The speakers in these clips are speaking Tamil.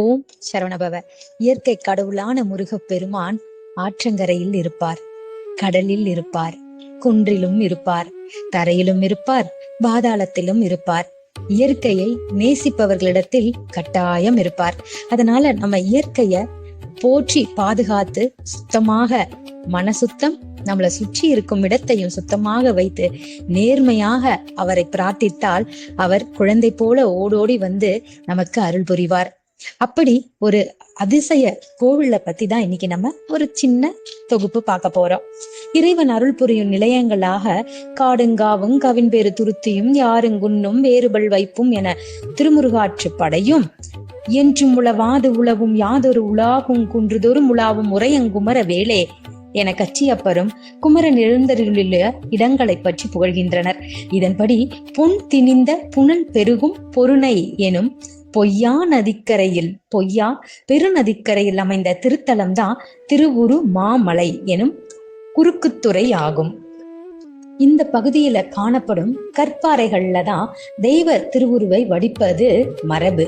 ஓம் சரவணபவ இயற்கை கடவுளான முருகப் பெருமான் ஆற்றங்கரையில் இருப்பார் கடலில் இருப்பார் குன்றிலும் இருப்பார் தரையிலும் இருப்பார் பாதாளத்திலும் இருப்பார். இயற்கையை நேசிப்பவர்களிடத்தில் கட்டாயம் இருப்பார். அதனால நம்ம இயற்கைய போற்றி பாதுகாத்து சுத்தமாக மன சுத்தம் நம்மளை சுற்றி இருக்கும் இடத்தையும் சுத்தமாக வைத்து நேர்மையாக அவரை பிரார்த்தித்தால் அவர் குழந்தை போல ஓடோடி வந்து நமக்கு அருள் புரிவார். அப்படி ஒரு அதிசய கோவில பத்தி தான் இன்னைக்கு நம்ம ஒரு சின்ன தொகுப்பு பார்க்க போறோம். இறைவன் அருள் புரியும் நிலையங்களாக காடுங்காவும் கவின் பேரு துருத்தியும் யாருங்குன்னும் வேறுபல் வைப்பும் என திருமுருகாற்று படையும். என்றும் உளவாது உளவும் யாதொரு உலாகும் குன்றுதொரும் உலாவும் உரையங்குமர வேளே என கச்சியப்பரும் குமரன் எழுந்தருளிலுள்ள இடங்களை பற்றி புகழ்கின்றனர். இதன்படி புன் திணிந்த புனல் பெருகும் பொருணை எனும் பொய்யா நதிக்கரையில் பொய்யா பெருநதிக்கரையில் அமைந்த திருத்தலம்தான் திருவுரு மாமலை எனும் குறுக்குத்துறை ஆகும். இந்த பகுதியில காணப்படும் கற்பாறைகள்ல தான் தெய்வ திருவுருவை வடிப்பது மரபு.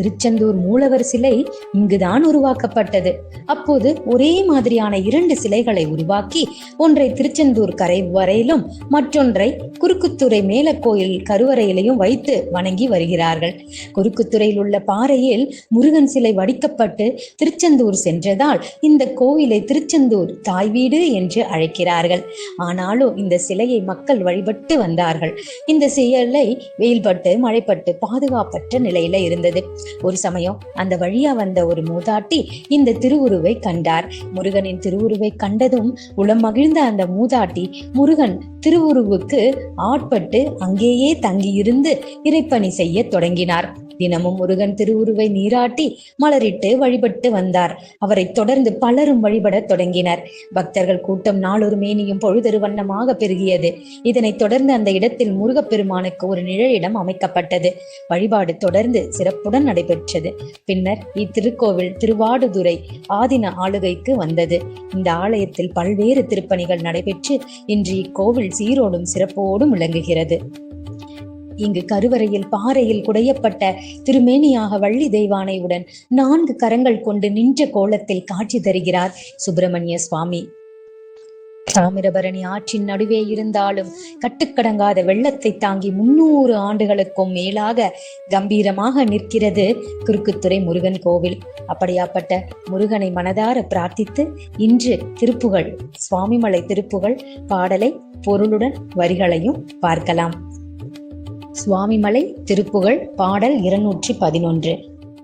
திருச்செந்தூர் மூலவர் சிலை இங்குதான் உருவாக்கப்பட்டது. அப்போது ஒரே மாதிரியான இரண்டு சிலைகளை உருவாக்கி ஒன்றை திருச்செந்தூர் கரை வரையிலும் மற்றொன்றை குறுக்குத்துறை மேலக்கோயில் கருவறையிலையும் வைத்து வணங்கி வருகிறார்கள். குறுக்குத்துறையில் உள்ள பாறையில் முருகன் சிலை வடிக்கப்பட்டு திருச்செந்தூர் சென்றதால் இந்த கோவிலை திருச்செந்தூர் தாய் வீடு என்று அழைக்கிறார்கள். ஆனாலும் இந்த சிலையை மக்கள் வழிபட்டு வந்தார்கள். இந்த சிலை வெயில்பட்டு மழைப்பட்டு பாதுகாப்பற்ற நிலையில இருந்தது. ஒரு சமயம் அந்த வழியா வந்த ஒரு மூதாட்டி இந்த திருவுருவை கண்டார். முருகனின் திருவுருவை கண்டதும் உளம் மகிழ்ந்த அந்த மூதாட்டி முருகன் திருவுருவுக்கு ஆட்பட்டு அங்கேயே தங்கியிருந்து இறைப்பணி செய்ய தொடங்கினார். தினமும் முருகன் திருவுருவை நீராட்டி மலரிட்டு வழிபட்டு வந்தார். அவரை தொடர்ந்து பலரும் வழிபடத் தொடங்கினர். பக்தர்கள் கூட்டம் நாளொரு மேனியும் பொழுதொரு வண்ணமாக பெருகியது. இதனைத் தொடர்ந்து அந்த இடத்தில் முருகப்பெருமானுக்கு ஒரு நிழலிடம் அமைக்கப்பட்டது. வழிபாடு தொடர்ந்து சிறப்புடன் நடைபெற்றது. பின்னர் இத்திருக்கோவில் திருவாடுதுறை ஆதின ஆளுகைக்கு வந்தது. இந்த ஆலயத்தில் பல்வேறு திருப்பணிகள் நடைபெற்று இன்று இக்கோவில் சீரோடும் சிறப்போடும் விளங்குகிறது. இங்கு கருவறையில் பாறையில் குடையப்பட்ட திருமேனியாக வள்ளி தெய்வானையுடன் நான்கு கரங்கள் கொண்டு நின்ற கோலத்தில் காட்சி தருகிறார் சுப்பிரமணிய சுவாமி. தாமிரபரணி ஆற்றின் நடுவே இருந்தாலும் கட்டுக்கடங்காத வெள்ளத்தை தாங்கி முன்னூறு ஆண்டுகளுக்கும் மேலாக கம்பீரமாக நிற்கிறது குறுக்குத்துறை முருகன் கோவில். அப்படியாப்பட்ட முருகனை மனதார பிரார்த்தித்து இன்று திருப்புகழ் சுவாமிமலை திருப்புகழ் பாடலை பொருளுடன் வரிகளையும் பார்க்கலாம். சுவாமிமலை திருப்புகழ் பாடல் இருநூற்றி பதினொன்று.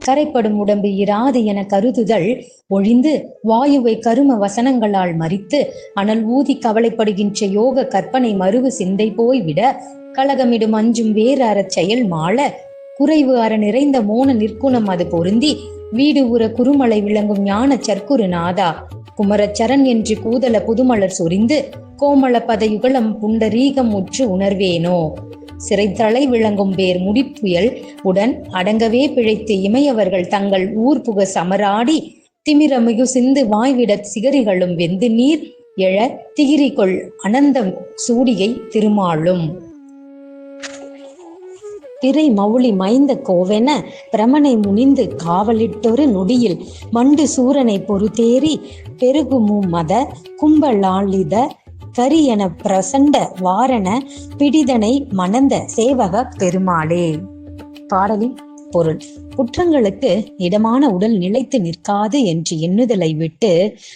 கரைப்படும் உடம்பு இராது என கருதுதல் ஒழிந்து வாயுவை கரும வசனங்களால் மறித்து அனல் ஊதி கவலைப்படுகின்ற யோக கற்பனை மறுவு சிந்தை போய்விட கலகமிடும் அஞ்சும் வேறு அறச் செயல் மாள குறைவு அற நிறைந்த மோன நிற்குணம் அது பொருந்தி வீடு உற குறுமலை விளங்கும் ஞான சர்க்குரு நாதா. குமரச்சரன் என்று கூதல புதுமலர் சொரிந்து கோமள பதயுகலம் புண்டரீகம் உற்று உணர்வேனோ? சிறைத்தலை விளங்கும் பேர் முடிப்புயல் உடன் அடங்கவே பிழைத்து இமையவர்கள் தங்கள் ஊர் புக சமராடி திமிரமிகு சிந்து வாய்விட சிகரிகளும் வெந்து நீர் எழ திகிரிகொள் அனந்தம் சூடியை திருமாலும். திரை மவுளி மைந்த கோவென பிரமனை முனிந்து காவலிட்டொரு நொடியில் மண்டு சூரனை பொறுத்தேறி பெருகுமு மத கும்பலாளித கரியன பிரசண்ட வாரண பிடிதனை மணந்த சேவக பெருமாளே. பாடலின் பொருள். குற்றங்களுக்கு இடமான உடல் நிலைத்து நிற்காது என்று எண்ணுதலை விட்டு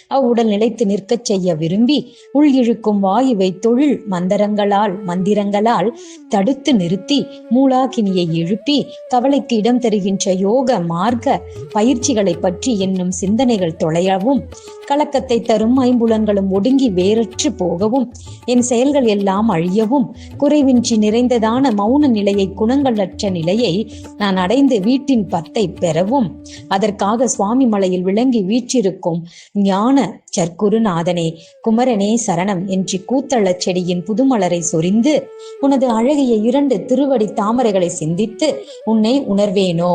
அவ்வுடல் நிலைத்து நிற்கச் செய்ய விரும்பி உள் இழுக்கும் வாயுவை தொழில் மந்திரங்களால் மந்திரங்களால் தடுத்து நிறுத்தி மூலாகினியை எழுப்பி கவலைக்கு இடம் தருகின்ற யோக மார்க்க பயிற்சிகளை பற்றி என்னும் சிந்தனைகள் தொலையவும் கலக்கத்தை தரும் ஐம்புலன்களும் ஒடுங்கி வேறற்று போகவும் என் செயல்கள் எல்லாம் அழியவும் குறைவின்றி நிறைந்ததான மௌன நிலையை குணங்களற்ற நிலையை நான் அடைந்து வீட்டின் பத்தை பெறவும் அதற்காக சுவாமி மலையில் விளங்கி வீற்றிருக்கும் ஞான சர்க்குருநாதனே குமரனே சரணம் என்று கூத்தளச் செடியின் புதுமலரை சொரிந்து உனது அழகிய இரண்டு திருவடி தாமரைகளை சிந்தித்து உன்னை உணர்வேனோ?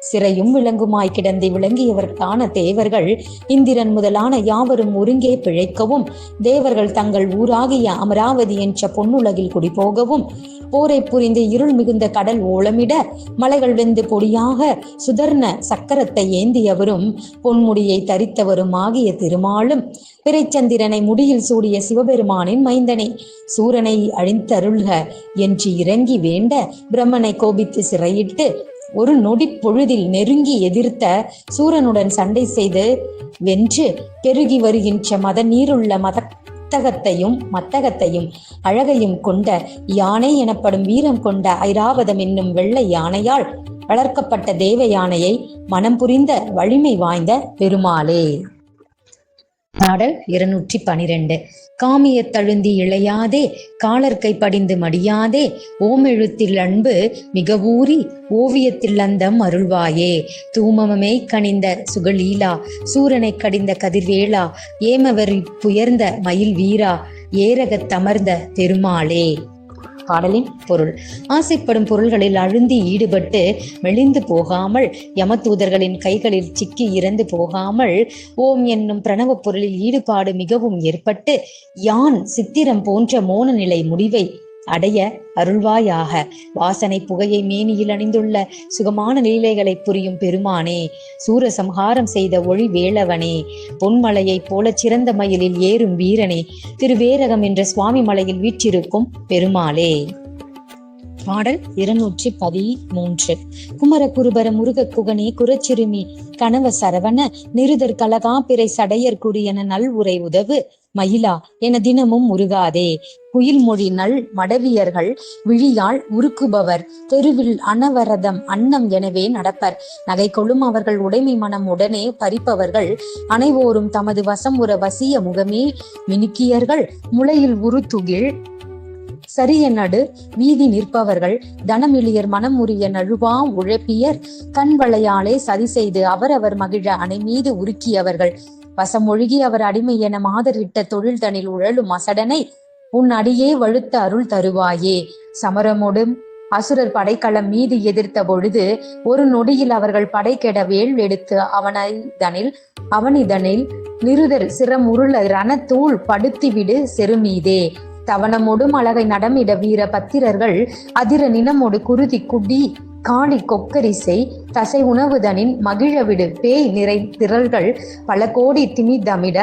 சிறையும் விளங்குமாய் கிடந்து விளங்கியவர்கான தேவர்கள் இந்திரன் முதலான யாவரும் ஒருங்கே பிழைக்கவும் தேவர்கள் தங்கள் ஊராகிய அமராவதி என்ற பொன்னுலகில் குடிபோகவும் போரை புரிந்து இருள் மிகுந்த கடல் ஓலமிட மலைகள் வெந்து பொடியாக சுதர்ண சக்கரத்தை ஏந்தியவரும் பொன்முடியை தரித்தவரும் ஆகிய திருமாலும் பிறைச்சந்திரனை முடியில் சூடிய சிவபெருமானின் மைந்தனை சூரனை அழிந்தருள்க என்று இறங்கி வேண்ட பிரம்மனை கோபித்து சிறையிட்டு ஒரு நொடி பொழுதில் நெருங்கி எதிர்த்த சூரனுடன் சண்டை செய்து வென்று பெருகி வருகின்ற மத நீருள்ள மத மத்தகத்தையும் மத்தகத்தையும் அழகையும் கொண்ட யானை எனப்படும் வீரம் கொண்ட ஐராவதம் என்னும் வெள்ளை யானையால் வளர்க்கப்பட்ட தேவ யானையை மனம் புரிந்த வலிமை வாய்ந்த பெருமாளே. பாடல் இருநூற்றி பனிரெண்டு காமியத் தழுந்தி இழையாதே காலர்க்கை படிந்து மடியாதே ஓமெழுத்தில் அன்பு மிக ஊறி ஓவியத்தில் அந்தம் அருள்வாயே. தூமமே கனிந்த சுகலீலா சூரனை கடிந்த கதிர்வேளா ஏமவரி புயர்ந்த மயில் வீரா ஏரகத் தமர்ந்த பெருமாளே பாடலின் பொருள். ஆசைப்படும் பொருள்களில் அழுந்தி ஈடுபட்டு மெலிந்து போகாமல் யமதூதர்களின் கைகளில் சிக்கி இறந்து போகாமல் ஓம் என்னும் பிரணவ பொருளில் ஈடுபாடு மிகவும் ஏற்பட்டு யான் சித்திரம் போன்ற மோன நிலை முடிவை அடைய அருள்வாயாக. வாசனை புகையை மேனியில் அணிந்துள்ள சுகமான லீலைகளை புரியும் பெருமானே சூரசம்ஹாரம் செய்த ஒளி வேளவனே பொன்மலையைப் போலச் சிறந்த மயிலில் ஏறும் வீரனே திருவேரகம் என்ற சுவாமி மலையில் வீற்றிருக்கும் பெருமாளே. பாடல் இருநூற்றி பதிமூன்று. குமர குருபர முருக குகனே குரச்சிறுமி கனவ சரவண நிருதர் கலகாபிரை சடையர் குடியன நல் உரை உதவு மயிலா என தினமும் முருகாதே குயில் மொழி நல் மடவியர்கள் விழியால் உருக்குபவர். தெருவில் அனவரதம் அன்னம் எனவே நடப்பர். நகை கொள்ளும் அவர்கள் உடைமை மனம் உடனே பறிப்பவர்கள். அனைவோரும் தமது வசம் உற வசிய முகமே மினுக்கியர்கள். முளையில் உருத்துகில் சரிய நடு வீதி நிற்பவர்கள். தனமிழியர் மனம் உரிய நழுவா உழைப்பியர். கண் வளையாலே சதி செய்து அவரவர் மகிழ அணை மீது உருக்கியவர்கள். வசமொழுகி அவர் அடிமை என மாதரிட்ட தொழில் தனில் உழலும்? அசடனை உன் அடியே வழுத்த அருள் தருவாயே. சமரமோடும் அசுரர் படைக்களம் மீது எதிர்த்த பொழுது ஒரு நொடியில் அவர்கள் படைக்கெட கெட வேல் எடுத்து அவனதனில் அவனிதனில் நிருதர் சிரம் உருள ரணத்தூள் படுத்திவிடு செருமீதே. தவணமொடும் அழகை நடமிட வீர பத்திரர்கள் அதிர நினமோடு குருதி குடி காணி கொக்கரிசை தசை உணவுதனின் மகிழவிடு பேய் நிறை திரள்கள் பல கோடி திமிதமிட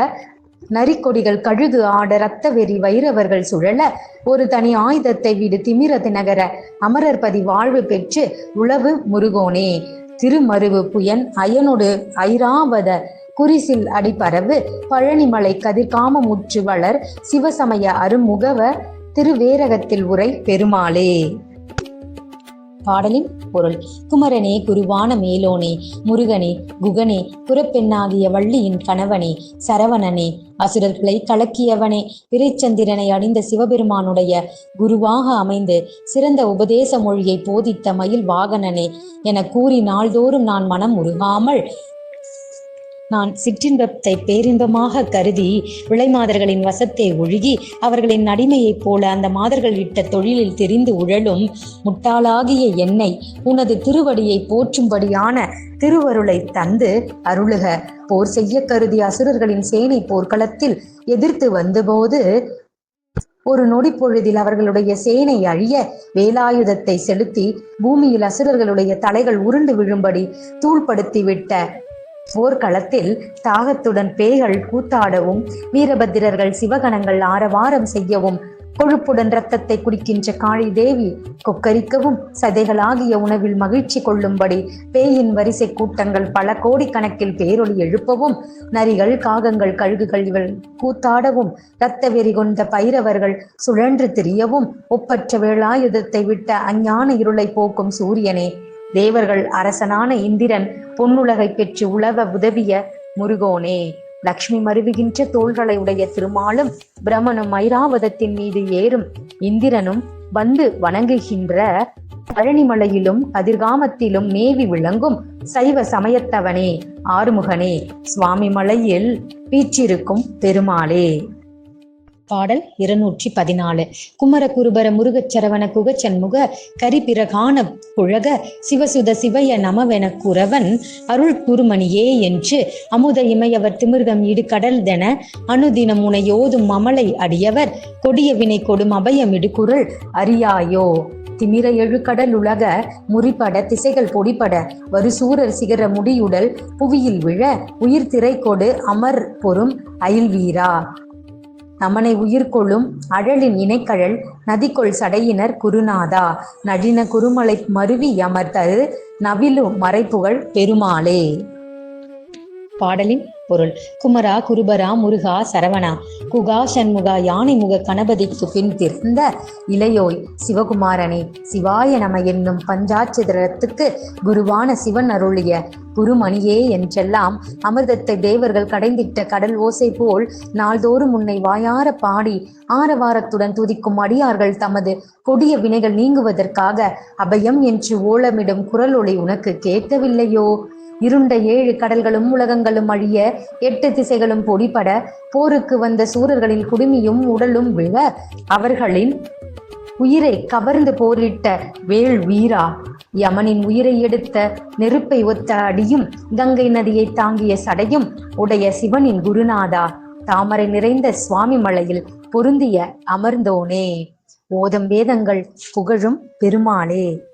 நரிக்கொடிகள் கழுகு ஆட ரத்த வெறி வைரவர்கள் சுழல ஒரு தனி ஆயுதத்தை விடு திமிர தினகர அமரர்பதி வாழ்வு பெற்று உளவு முருகோனே. திருமருவு புயன் அயனொடு ஐராவத குறிசில் அடிபரவு பழனிமலை கதிர்காமமுற்று வளர் சிவசமய அருமுகவ திருவேரகத்தில் உரை பெருமாளே. பாடலின் பொருள். குமரனே குருவான மேலோனே முருகனே குகனே புறப்பெண்ணாகிய வள்ளியின் கணவனே சரவணனே அசுரர்களை கலக்கியவனே பிறைச்சந்திரனை அணிந்த சிவபெருமானுடைய குருவாக அமைந்து சிறந்த உபதேச மொழியை போதித்த மயில் வாகனனே என கூறி நாள்தோறும் நான் மனம் உருகாமல் நான் சிற்றின்பத்தை பேரின்பமாக கருதி விளைமாதர்களின் வசத்தை ஒழுகி அவர்களின் அடிமையைப் போல அந்த மாதர்கள் இட்ட தொழிலில் தெரிந்து உழலும் முட்டாளாகிய என்னை உனது திருவடியை போற்றும்படியான திருவருளை தந்து அருளுக. போர் செய்ய கருதி அசுரர்களின் சேனை போர்க்களத்தில் எதிர்த்து வந்தபோது ஒரு நொடி பொழுதில் அவர்களுடைய சேனை அழிய வேலாயுதத்தை செலுத்தி பூமியில் அசுரர்களுடைய தலைகள் உருண்டு விழும்படி தூள்படுத்திவிட்ட போர்க்களத்தில் தாகத்துடன் பேய்கள் கூத்தாடவும் வீரபத்திரர்கள் சிவகணங்கள் ஆரவாரம் செய்யவும் கொழுப்புடன் ரத்தத்தை குடிக்கின்ற காளி தேவி கொக்கரிக்கவும் சதைகளாகிய உணவில் மகிழ்ச்சி கொள்ளும்படி பேயின் வரிசை கூட்டங்கள் பல கோடிக்கணக்கில் பேரொளி எழுப்பவும் நரிகள் காகங்கள் கழுகுகள் இவள் கூத்தாடவும் இரத்த வெறி கொண்ட பைரவர்கள் சுழன்று திரியவும் ஒப்பற்ற வேளாயுதத்தை விட்ட அஞ்ஞான இருளை போக்கும் சூரியனே தேவர்கள் அரசனான இந்திரன் பொன்னுலகை பெற்று உழவ உதவிய முருகோனே. லக்ஷ்மி மருவுகின்ற தோள்களை உடைய திருமாலும் பிரமனும் ஐராவதத்தின் மீது ஏறும் இந்திரனும் வந்து வணங்குகின்ற பழனிமலையிலும் கதிர்காமத்திலும் மேவி விளங்கும் சைவ சமயத்தவனே ஆறுமுகனே. சுவாமி மலையில் வீற்றிருக்கும் பெருமாளே. பாடல் இருநூற்றி பதினாலு. குமரகுருபர முருகச்சரவண குகச்சன்முக கரிபிரகான புழக சிவசுத சிவய நமவென குறவன் அருள் குருமணியே என்று அமுத இமையவர் திமிர்தம் இடு கடல்தென அனுதினம் உனையோதும் அமலை அடியவர் கொடிய வினை கொடும் அபயம் இடுகுரல் அறியாயோ. திமிர எழுக்கடல் உலக முறிபட திசைகள் பொடிப்பட வருசூரர் சிகர முடியுடல் புவியில் விழ உயிர் திரை கொடு அமர் பொறும் அயில்வீரா. வீரா நமனை உயிர்கொள்ளும் அழலின் இணைக்கழல் நதிக்குள் சடையினர் குருநாதா. நடின குருமலை மருவி அமர்த்தது நவிலு மறைப்புகழ் பெருமாளே. பாடலின் பொருள். குமரா குருபரா முருகா சரவணா. குகா சண்முகா யானை முக கணபதிக்கு பின் திறந்த இளையோய். சிவகுமாரனே சிவாய நம என்னும் பஞ்சாட்சிதரத்துக்கு குருவான சிவன் அருளிய குருமணியே என்றெல்லாம் அமிர்தத்தை தேவர்கள் கடைந்திட்ட கடல் ஓசை போல் நாள்தோறும் உன்னை வாயார பாடி ஆரவாரத்துடன் துதிக்கும் அடியார்கள் தமது கொடிய வினைகள் நீங்குவதற்காக அபயம் என்று ஓலமிடும் குரல் ஒளி உனக்கு கேட்கவில்லையோ? இருண்ட ஏழு கடல்களும் உலகங்களும் அழிய எட்டு திசைகளும் பொடிபட போருக்கு வந்த சூரர்களின் குடுமியும் உடலும் விழ அவர்களின் உயிரை கவர்ந்து போரிட்ட வேள் வீரா. யமனின் உயிரை எடுத்த நெருப்பை ஒத்த அடியும் கங்கை நதியை தாங்கிய சடையும் உடைய சிவனின் குருநாதா. தாமரை நிறைந்த சுவாமி மலையில் பொருந்திய அமர்ந்தோனே. ஓதம் வேதங்கள் புகழும் பெருமாளே.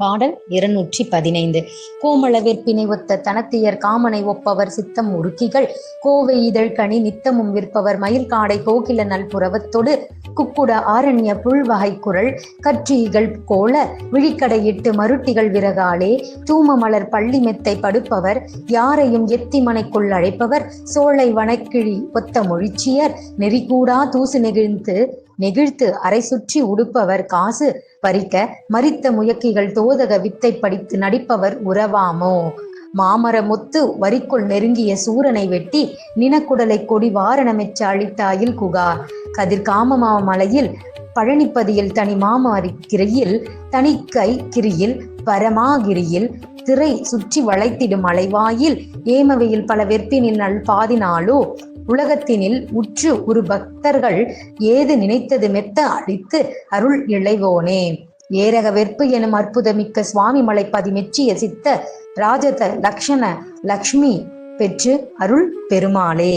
பாடல் இருநூற்றி பதினைந்து. கோமள வெற்பினை ஒத்த தனத்தியர் காமனை ஒப்பவர் சித்தம் உருக்கிகள். கோவை இதழ் கனி நித்தமும் விற்பவர் மயில் காடை கோகில நல்புறவத்தொடு குக்குட ஆரண்ய புல்வகை குரல் கற்றிகள் கோல. விழிக்கடையிட்டு மருட்டிகள் விறகாலே. தூம மலர் பள்ளி மெத்தை படுப்பவர். யாரையும் எத்தி மனைக்குள் அழைப்பவர். சோலை வனக்கிழி ஒத்த மொழிச்சியர். நெறிகூடா தூசு நெகிழ்ந்து நெகிழ்த்து அரை சுற்றி உடுப்பவர் காசு. பறிக்க மறித்த முயக்கிகள் தோதக வித்தை படித்து நடிப்பவர் உறவாமோ? மாமர முத்து வரிக்குள் நெருங்கிய சூரனை வெட்டி நினக்குடலை கொடி வாரணமெச்ச அழித்தாயில் குகா. கதிர்காமமா மலையில் பழனிப்பதியில் தனி மாமாரி கிரையில் தனிக்கை கிரியில் பரமாகிரியில் திரை சுற்றி வளைத்திடும் அலைவாயில் ஏமவையில் பல வெற்பினில் நல் பாதினாலோ உலகத்தினில் உற்று ஒரு பக்தர்கள் ஏது நினைத்தது மெத்த அழித்து அருள் இளைவோனே ஏரக வெற்பு எனும் அற்புதமிக்க சுவாமி மலை பதிமெச்சிய சித்த ராஜத லக்ஷண லக்ஷ்மி பெற்று அருள் பெருமாளே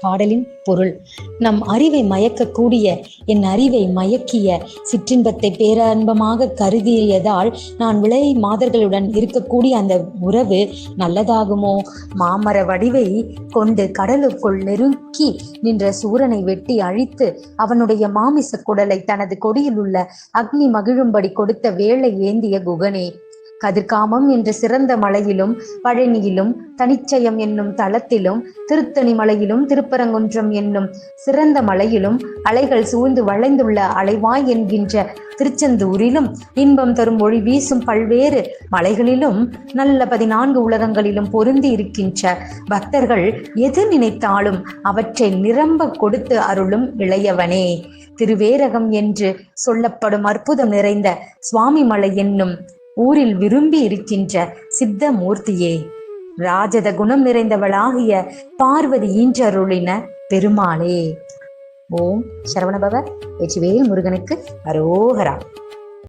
பாடலின் பொருள். நம் அறிவை மயக்கக்கூடிய என் அறிவை மயக்கிய சிற்றின்பத்தை பேரன்பமாக கருதியதால் நான் விளை மாதர்களுடன் இருக்கக்கூடிய அந்த உறவு நல்லதாகுமோ? மாமர வடிவை கொண்டு கடலுக்குள் நெருக்கி நின்ற சூரனை வெட்டி அழித்து அவனுடைய மாமிச குடலை தனது கொடியில் உள்ள அக்னி மகிழும்படி கொடுத்த வேளை ஏந்திய குகனே கதிர்காமம் என்ற சிறந்த மலையிலும் பழனியிலும் தனிச்சயம் என்னும் தளத்திலும் திருத்தணி மலையிலும் திருப்பரங்குன்றம் என்னும் சிறந்த மலையிலும் அலைகள் சூழ்ந்து வளைந்துள்ள அலைவாய் என்கின்ற திருச்செந்தூரிலும் இன்பம் தரும் ஒளி வீசும் பல்வேறு மலைகளிலும் நல்ல பதினான்கு உலகங்களிலும் பொருந்தி இருக்கின்ற பக்தர்கள் எது நினைத்தாலும் அவற்றை நிரம்ப கொடுத்து அருளும் இளையவனே. திருவேரகம் என்று சொல்லப்படும் அற்புதம் நிறைந்த சுவாமிமலை என்னும் ஊரில் விரும்பி இருக்கின்ற சித்த மூர்த்தியே. ராஜத குணம் நிறைந்தவளாகிய பார்வதி ஈன்றருளின பெருமாளே. ஓம் சரவணபவ வெற்றிவேல் முருகனுக்கு அரோகரா.